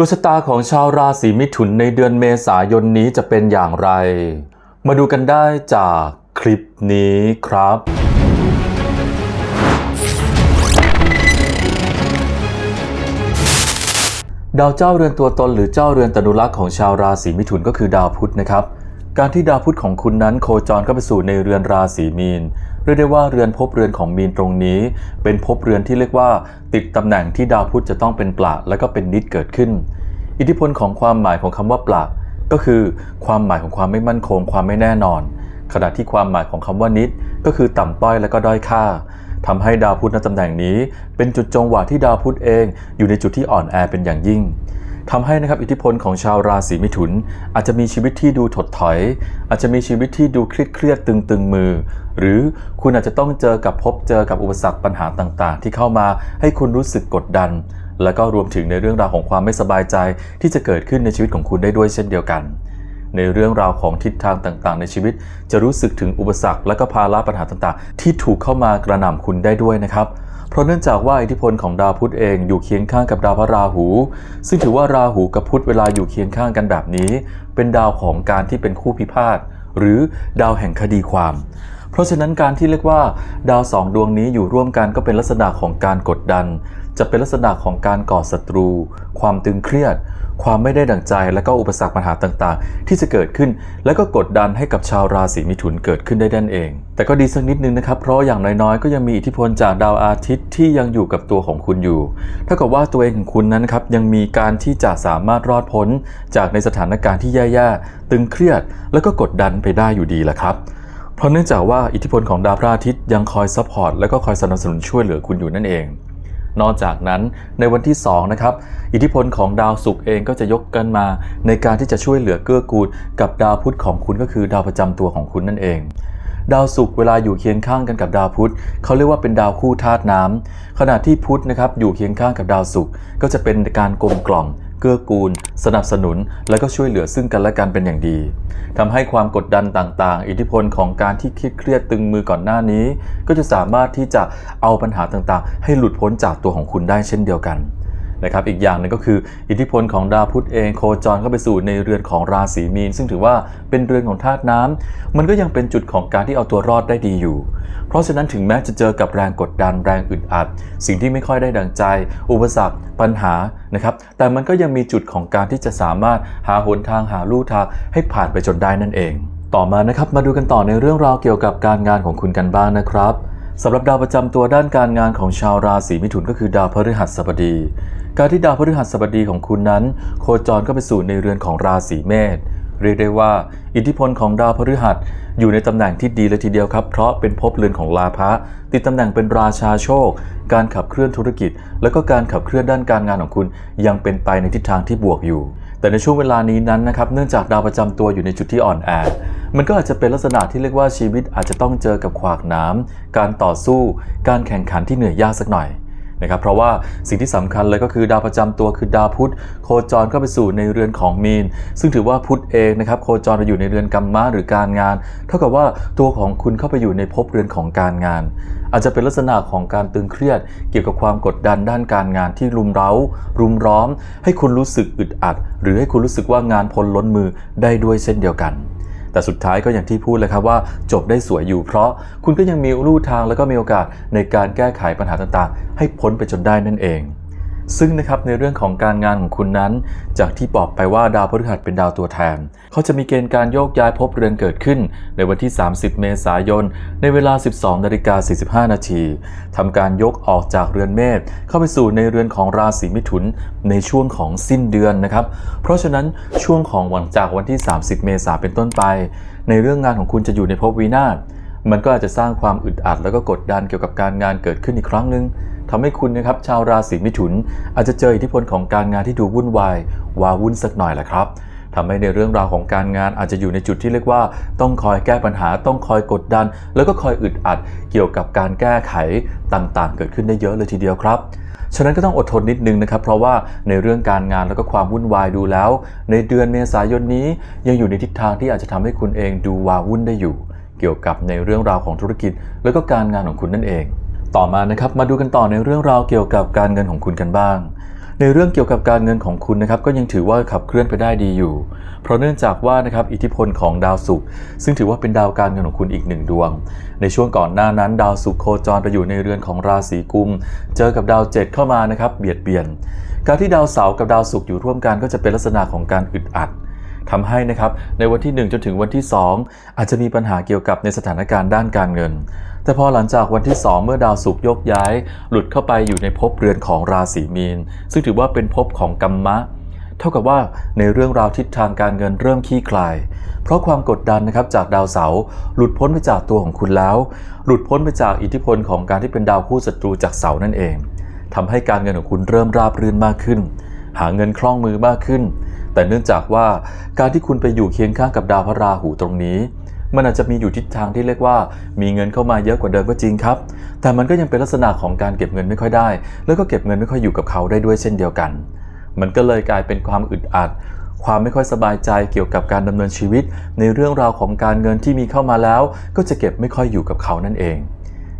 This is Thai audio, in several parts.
ดวงชะตาของชาวราศีมิถุนในเดือนเมษายนนี้จะเป็นอย่างไร มาดูกันได้จากคลิปนี้ครับ ดาวเจ้าเรือนตัวตนหรือเจ้าเรือนตนุรักษ์ของชาวราศีมิถุนก็คือดาวพุธนะครับ การที่ดาวพุธของคุณนั้นโคจรเข้าไปสู่ในเรือนราศีมีน เรียกได้ว่าเรือนภพเรือนของมีนตรงนี้ เป็นภพเรือนที่เรียกว่า ติดตำแหน่งที่ดาวพุธจะต้องเป็นปละและก็เป็นนิดเกิดขึ้น อิทธิพลของความหมายของคำว่าปละก็คือความหมายของความไม่มั่นคง ความไม่แน่นอน ขณะที่ความหมายของคำว่านิด ก็คือต่ำต้อยและก็ด้อยค่าทำให้ดาวพุธในตำแหน่งนี้ เป็นจุดจงหวะที่ดาวพุธเอง อยู่ในจุดที่อ่อนแอเป็นอย่างยิ่ง ทำให้นะครับอิทธิพลของชาวราศีมิถุน อาจจะมีชีวิตที่ดูถดถอย อาจจะมีชีวิตที่ดูเครียดเครียดตึงตึงมือ หรือคุณอาจจะต้องเจอกับพบเจอกับอุปสรรคปัญหาต่างๆ ที่เข้ามาให้คุณรู้สึกกดดัน แล้วก็รวมถึงในเรื่องราวของความไม่สบายใจที่จะเกิดขึ้นในชีวิตของคุณได้ด้วยเช่นเดียวกัน ในเรื่องราวของทิศทางต่างๆ ในชีวิต จะรู้สึกถึงอุปสรรคและก็ภาระปัญหาต่างๆ ที่ถูกเข้ามากระหน่ำคุณได้ด้วยนะครับเพราะเนื่องจากว่าอิทธิพลของดาวพุธเองอยู่เคียงข้างกับดาวพระราหู ซึ่งถือว่าราหูกับพุธเวลาอยู่เคียงข้างกันแบบนี้ เป็นดาวของการที่เป็นคู่พิพาทหรือดาวแห่งคดีความ เพราะฉะนั้นการที่เรียกว่า ดาวสองดวงนี้อยู่ร่วมกันก็เป็นลักษณะของการกดดัน จะเป็นลักษณะของการก่อศัตรู ความตึงเครียด ความไม่ได้ดั่งใจและก็อุปสรรคปัญหาต่างๆ ที่จะเกิดขึ้น และก็กดดันให้กับชาวราศีมิถุนเกิดขึ้นได้ดันเอง แต่ก็ดีสักนิดนึงนะครับ เพราะอย่างน้อยๆ ก็ยังมีอิทธิพลจากดาวอาทิตย์ที่ยังอยู่กับตัวของคุณอยู่เท่ากับว่าตัวเองของคุณนั้นครับยังมีการที่จะสามารถรอดพ้น จากในสถานการณ์ที่แย่ๆตึงเครียด แล้วก็กดดันไปได้อยู่ดีแหละครับเพราะเนื่องจากว่าอิทธิพลของดาวพระอาทิตย์ยังคอยซัพพอร์ตและก็คอยสนับสนุนช่วยเหลือคุณอยู่นั่นเอง นอกจากนั้นในวันที่2นะครับอิทธิพลของดาวศุกร์เองก็จะยกกันมา ในการที่จะช่วยเหลือเกื้อกูลกับดาวพุธของคุณก็คือดาวประจำตัวของคุณนั่นเองดาวศุกร์เวลาอยู่เคียงข้างกันกับดาวพุธเขาเรียกว่าเป็นดาวคู่ธาตุน้ำขณะที่พุธนะครับอยู่เคียงข้างกับดาวศุกร์ก็จะเป็นการกลมกล่อม เกื้อกูล สนับสนุน และก็ช่วยเหลือซึ่งกันและกันเป็นอย่างดีทำให้ความกดดันต่างๆ อิทธิพลของการที่เครียดเครียดตึงมือก่อนหน้านี้ ก็จะสามารถที่จะเอาปัญหาต่างๆ ให้หลุดพ้นจากตัวของคุณได้เช่นเดียวกัน นะครับอีกอย่างหนึงก็คืออิทธิพลของดาวพุธเองโคจรเข้าไปสู่ในเรือนของราศีมีน ซึ่งถือว่าเป็นเรือนของธาตุน้ำมันก็ยังเป็นจุดของการที่เอาตัวรอดได้ดีอยู่ เพราะฉะนั้นถึงแม้จะเจอกับแรงกดดันแรงอึดอัด สิ่งที่ไม่ค่อยได้ดังใจ อุปสรรคปัญหานะครับแต่มันก็ยังมีจุดของการที่จะสามารถหาหนทางหาลู่ทางให้ผ่านไปจนได้นั่นเอง ต่อมานะครับมาดูกันต่อในเรื่องราวเกี่ยวกับการงานของคุณกันบ้างนะครับสำหรับดาวประจำตัวด้านการงานของชาวราศีมิถุนก็คือดาวพฤหัสบดี การที่ดาวพฤหัสบดีของคุณนั้น โคจรก็ไปสู่ในเรือนของราศีเมษเรียกได้ว่า อิทธิพลของดาวพฤหัสอยู่ในตำแหน่งที่ดีเลยทีเดียวครับ เพราะเป็นภพเรือนของลาภะติดตำแหน่งเป็นราชาโชค การขับเคลื่อนธุรกิจ และก็การขับเคลื่อนด้านการงานของคุณ ยังเป็นไปในทิศทางที่บวกอยู่ แต่ในช่วงเวลานี้นั้นนะครับเนื่องจากดาวประจำตัวอยู่ในจุดที่อ่อนแอมันก็อาจจะเป็นลักษณะที่เรียกว่าชีวิตอาจจะต้องเจอกับขวากน้ำการต่อสู้ การแข่งขันที่เหนื่อยยากสักหน่อย นะครับเพราะว่าสิ่งที่สำคัญเลยก็คือดาวประจำตัวคือดาวพุธโคจรเข้าไปสู่ในเรือนของมีน ซึ่งถือว่าพุธเองนะครับโคจรไปอยู่ในเรือนกรรมะหรือการงาน เท่ากับว่าตัวของคุณเข้าไปอยู่ในภพเรือนของการงาน อาจจะเป็นลักษณะของการตึงเครียด เกี่ยวกับความกดดันด้านการงานที่รุมเร้า รุมร้อม ให้คุณรู้สึกอึดอัด หรือให้คุณรู้สึกว่างานพลล้นมือได้ด้วยเช่นเดียวกัน แต่สุดท้ายก็อย่างที่พูดเลยครับว่าจบได้สวยอยู่เพราะคุณก็ยังมีลู่ทางแล้วก็มีโอกาสในการแก้ไขปัญหาต่างๆ ให้พ้นไปจนได้นั่นเอง ซึ่งนะครับในเรื่องของการงานของคุณนั้น จากที่บอกไปว่าดาวพฤหัสเป็นดาวตัวแทน เขาจะมีเกณฑ์การโยกย้ายภพเรือนเกิดขึ้น ในวันที่ 30 เมษายน ในเวลา 12นาฬิกา45 นาทีทำการยกออกจากเรือนเมษเข้าไปสู่ในเรือนของราศีมิถุนในช่วงของสิ้นเดือนนะครับ เพราะฉะนั้นช่วงของวันจากวันที่ 30 เมษายนเป็นต้นไป ในเรื่องงานของคุณจะอยู่ในภพวินาศมันก็อาจจะสร้างความอึดอัดแล้วก็กดดันเกี่ยวกับการงานเกิดขึ้นอีกครั้งหนึ่ง ทำให้คุณนะครับชาวราศีมิถุน อาจจะเจออิทธิพลของการงานที่ดูวุ่นวายวาวุ่นสักหน่อยแหละครับทำให้ในเรื่องราวของการงานอาจจะอยู่ในจุดที่เรียกว่า ต้องคอยแก้ปัญหาต้องคอยกดดัน แล้วก็คอยอึดอัด เกี่ยวกับการแก้ไขต่างๆ เกิดขึ้นได้เยอะเลยทีเดียวครับฉะนั้นก็ต้องอดทนนิดนึงนะครับ เพราะว่าในเรื่องการงานแล้วก็ความวุ่นวายดูแล้ว ในเดือนเมษายนนี้ยังอยู่ในทิศทางที่อาจจะทำให้คุณเองดูวาวุ่นได้อยู่ เกี่ยวกับในเรื่องราวของธุรกิจ แล้วก็การงานของคุณนั่นเอง ต่อมานะครับมาดูกันต่อในเรื่องราวเกี่ยวกับการเงินของคุณกันบ้าง ในเรื่องเกี่ยวกับการเงินของคุณนะครับก็ยังถือว่าขับเคลื่อนไปได้ดีอยู่ เพราะเนื่องจากว่านะครับอิทธิพลของดาวศุกร์ซึ่งถือว่าเป็นดาวการเงินของคุณอีกหนึ่งดวง ในช่วงก่อนหน้านั้น ดาวศุกร์โคจรไปอยู่ในเรือนของราศีกุม เจอกับดาวเจ็ดเข้ามานะครับเบียดเบียน การที่ดาวเสาร์กับดาวศุกร์อยู่ร่วมกันก็จะเป็นลักษณะของการอึดอัด ทำให้นะครับในวันที่ 1 จนถึงวันที่ 2 อาจจะมีปัญหาเกี่ยวกับในสถานการณ์ด้านการเงิน แต่พอหลังจากวันที่ 2 เมื่อดาวศุกร์ยกย้าย หลุดเข้าไปอยู่ในภพเรือนของราศีมีน ซึ่งถือว่าเป็นภพของกัมมะ เท่ากับว่าในเรื่องราวทิศทางการเงินเริ่มคลี่คลาย เพราะความกดดันนะครับจากดาวเสาร์หลุดพ้นไปจากตัวของคุณแล้ว หลุดพ้นไปจากอิทธิพลของการที่เป็นดาวคู่ศัตรูจากเสาร์นั่นเองทำให้การเงินของคุณเริ่มราบรื่นมากขึ้น หาเงินคล่องมือมากขึ้น แต่เนื่องจากว่าการที่คุณไปอยู่เคียงข้างกับดาวพระราหูตรงนี้ มันอาจจะมีอยู่ทิศทางที่เรียกว่า มีเงินเข้ามาเยอะกว่าเดิมก็จริงครับ แต่มันก็ยังเป็นลักษณะของการเก็บเงินไม่ค่อยได้ แล้วก็เก็บเงินไม่ค่อยอยู่กับเขาได้ด้วยเช่นเดียวกัน มันก็เลยกลายเป็นความอึดอัดความไม่ค่อยสบายใจเกี่ยวกับการดำเนินชีวิต ในเรื่องราวของการเงินที่มีเข้ามาแล้ว ก็จะเก็บไม่ค่อยอยู่กับเขานั่นเอง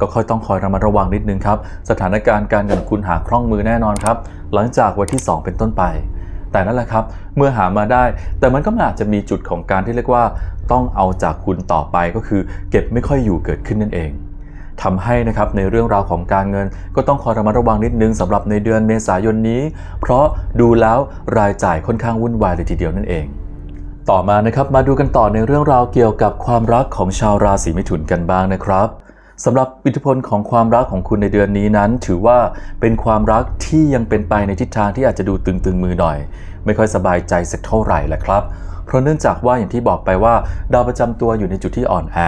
ก็ค่อยต้องคอยระมัดระวังนิดนึงครับ สถานการณ์การเงินคุณหาคล่องมือแน่นอนครับ หลังจากวันที่ 2 เป็นต้นไป แต่นั่นแหละครับ เมื่อหามาได้ แต่มันก็อาจจะมีจุดของการที่เรียกว่า ต้องเอาจากคุณต่อไปก็คือ เก็บไม่ค่อยอยู่เกิดขึ้นนั่นเองทำให้นะครับในเรื่องราวของการเงิน ก็ต้องคอยระมัดระวังนิดนึงสำหรับในเดือนเมษายนนี้ เพราะดูแล้วรายจ่ายค่อนข้างวุ่นวายเลยทีเดียวนั่นเอง ต่อมานะครับมาดูกันต่อในเรื่องราวเกี่ยวกับความรักของชาวราศีมิถุนกันบ้างนะครับ สำหรับอิทธิพลของความรักของคุณในเดือนนี้นั้น ถือว่าเป็นความรักที่ยังเป็นไปในทิศทางที่อาจจะดูตึงๆมือหน่อย ไม่ค่อยสบายใจสักเท่าไหร่แหละครับเพราะเนื่องจากว่าอย่างที่บอกไปว่า ดาวประจำตัวอยู่ในจุดที่อ่อนแอ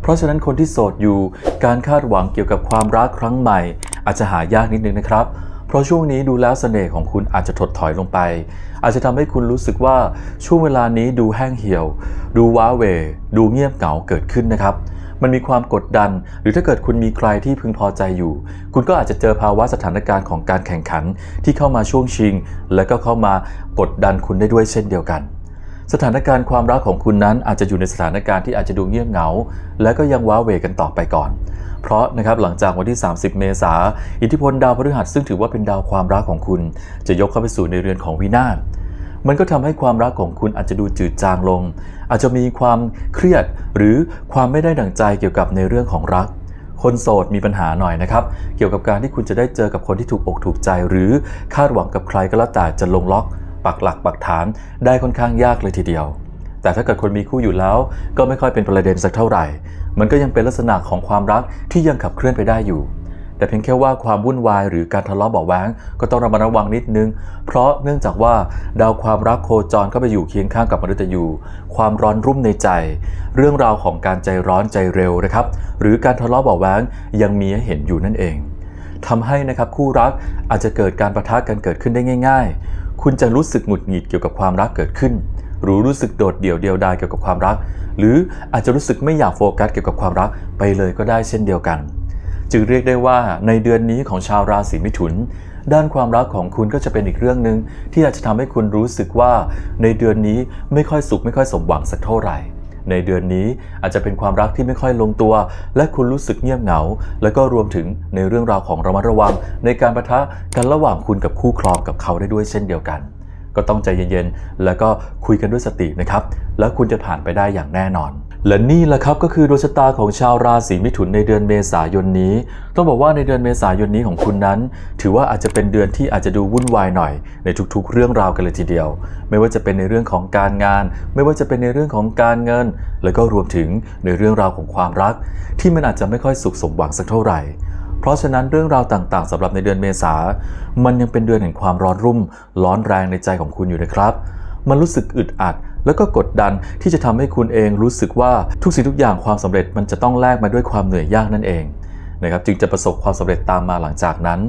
เพราะฉะนั้นคนที่โสดอยู่ การคาดหวังเกี่ยวกับความรักครั้งใหม่ อาจจะหายากนิดนึงนะครับ เพราะช่วงนี้ดูแล้วเสน่ห์ของคุณอาจจะถดถอยลงไป อาจจะทำให้คุณรู้สึกว่าช่วงเวลานี้ดูแห้งเหี่ยว ดูว้าเว ดูเงียบเหงาเกิดขึ้นนะครับ มันมีความกดดัน หรือถ้าเกิดคุณมีใครที่พึงพอใจอยู่ คุณก็อาจจะเจอภาวะสถานการณ์ของการแข่งขันที่เข้ามาช่วงชิง และก็เข้ามากดดันคุณได้ด้วยเช่นเดียวกัน สถานการณ์ความรักของคุณนั้นอาจจะอยู่ในสถานการณ์ที่อาจจะดูเงียบเหงา และก็ยังว้าเหวกันต่อไปก่อนเพราะนะครับหลังจากวันที่ 30 เมษาอิทธิพลดาวพฤหัสซึ่งถือว่าเป็นดาวความรักของคุณ จะยกเข้าไปสู่ในเรือนของวินาศ มันก็ทำให้ความรักของคุณอาจจะดูจืดจางลง อาจจะมีความเครียดหรือความไม่ได้ดั่งใจเกี่ยวกับในเรื่องของรัก คนโสดมีปัญหาหน่อยนะครับ เกี่ยวกับการที่คุณจะได้เจอกับคนที่ถูกอกถูกใจ หรือคาดหวังกับใครก็แล้วแต่จะลงล็อก ปักหลักปักฐานได้ค่อนข้างยากเลยทีเดียว แต่ถ้าเกิดคนมีคู่อยู่แล้ว ก็ไม่ค่อยเป็นประเด็นสักเท่าไหร่ มันก็ยังเป็นลักษณะของความรักที่ยังขับเคลื่อนไปได้อยู่ แต่เพียงแค่ว่าความวุ่นวายหรือการทะเลาะเบาะแว้งก็ต้องระมัดระวังนิดนึง เพราะเนื่องจากว่าดาวความรักโคจรเข้าไปอยู่เคียงข้างกับมฤตยูความร้อนรุ่มในใจ เรื่องราวของการใจร้อนใจเร็วนะครับ หรือการทะเลาะเบาะแว้งยังมีให้เห็นอยู่นั่นเองทำให้นะครับคู่รักอาจจะเกิดการประทะกันเกิดขึ้นได้ง่าย ๆ คุณจะรู้สึกหงุดหงิดเกี่ยวกับความรักเกิดขึ้นหรือรู้สึกโดดเดี่ยวเดียวดายเกี่ยวกับความรัก หรืออาจจะรู้สึกไม่อยากโฟกัสเกี่ยวกับความรักไปเลยก็ได้เช่นเดียวกัน จึงเรียกได้ว่าในเดือนนี้ของชาวราศีมิถุน ด้านความรักของคุณก็จะเป็นอีกเรื่องหนึ่งที่อาจจะทำให้คุณรู้สึกว่าในเดือนนี้ไม่ค่อยสุขไม่ค่อยสมหวังสักเท่าไหร่ในเดือนนี้อาจจะเป็นความรักที่ไม่ค่อยลงตัว และคุณรู้สึกเงียบเหงา และก็รวมถึงในเรื่องราวของระมัดระวัง ในการประทะกันระหว่างคุณกับคู่ครองกับเขาได้ด้วยเช่นเดียวกัน ก็ต้องใจเย็นๆ แล้วก็คุยกันด้วยสตินะครับ แล้วคุณจะผ่านไปได้อย่างแน่นอน และนี่แหละครับก็คือดวงชะตาของชาวราศีมิถุนในเดือนเมษายนนี้ ต้องบอกว่าในเดือนเมษายนนี้ของคุณนั้น ถือว่าอาจจะเป็นเดือนที่อาจจะดูวุ่นวายหน่อยในทุกๆ เรื่องราวกันเลยทีเดียว ไม่ว่าจะเป็นในเรื่องของการงาน ไม่ว่าจะเป็นในเรื่องของการเงิน แล้วก็รวมถึงในเรื่องราวของความรัก ที่มันอาจจะไม่ค่อยสุขสมหวังสักเท่าไหร่เพราะฉะนั้นเรื่องราวต่างๆสำหรับในเดือนเมษา มันยังเป็นเดือนแห่งความร้อนรุ่ม ร้อนแรงในใจของคุณอยู่นะครับ มันรู้สึกอึดอัด แล้วก็กดดันที่จะทำให้คุณเองรู้สึกว่าทุกสิ่งทุกอย่างความสำเร็จมันจะต้องแลกมาด้วยความเหนื่อยยากนั่นเองนะครับจึงจะประสบความสำเร็จตามมาหลังจากนั้น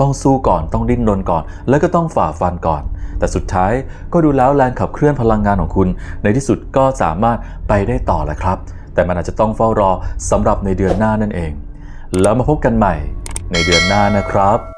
ต้องสู้ก่อนต้องดิ้นรนก่อน แล้วก็ต้องฝ่าฟันก่อน แต่สุดท้ายก็ดูแล้วแรงขับเคลื่อนพลังงานของคุณ ในที่สุดก็สามารถไปได้ต่อแหละครับ แต่มันอาจจะต้องเฝ้ารอสำหรับในเดือนหน้านั่นเอง แล้วมาพบกันใหม่ในเดือนหน้านะครับ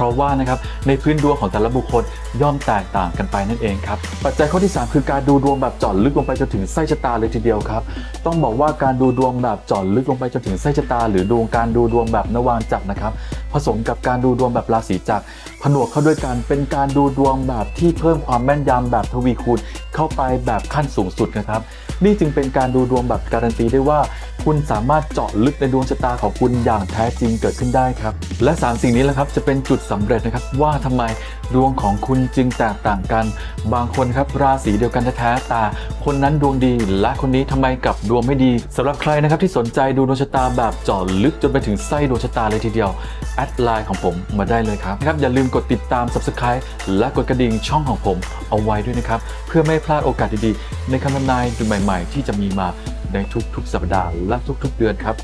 ราะว่านะครับในพื้นดวงของแต่ละบุคคลย่อมแตกต่างกันไปนั่นเองครับปัจจัยข้อที่ 3 คือการดูดวงแบบเจาะลึกลงไปจนถึงไส้ชะตาเลยทีเดียวครับต้องบอกว่าการดูดวงแบบเจาะลึกลงไปจนถึงไส้ชะตา หรือดวงการดูดวงแบบนวางจักรนะครับผสมกับการดูดวงแบบราศีจักรผนวกเข้าด้วยกันเป็นการดูดวงแบบที่เพิ่มความแม่นยำแบบทวีคูณเข้าไปแบบขั้นสูงสุดนะครับ นี่จึงเป็นการดูดวงแบบการันตีได้ว่า คุณสามารถเจาะลึกในดวงชะตาของคุณอย่างแท้จริงเกิดขึ้นได้ครับ และสามสิ่งนี้แหละครับจะเป็นจุดสำเร็จนะครับว่าทำไมดวงของคุณจึงแตกต่างกัน บางคนครับราศีเดียวกันแท้แต่คนนั้นดวงดี และคนนี้ทำไมกลับดวงไม่ดีสำหรับใครนะครับที่สนใจดูดวงชะตาแบบเจาะลึกจนไปถึงไส้ดวงชะตาเลยทีเดียวแอดไลน์ของผมมาได้เลยครับนะครับอย่าลืมกดติดตาม subscribe และกดกระดิ่งช่องของผมเอาไว้ด้วยนะครับ เพื่อไม่พลาดโอกาสดีๆ ในคำนำนายใหม่ๆ ที่จะมีมาในทุกๆสัปดาห์และทุกๆเดือนครับ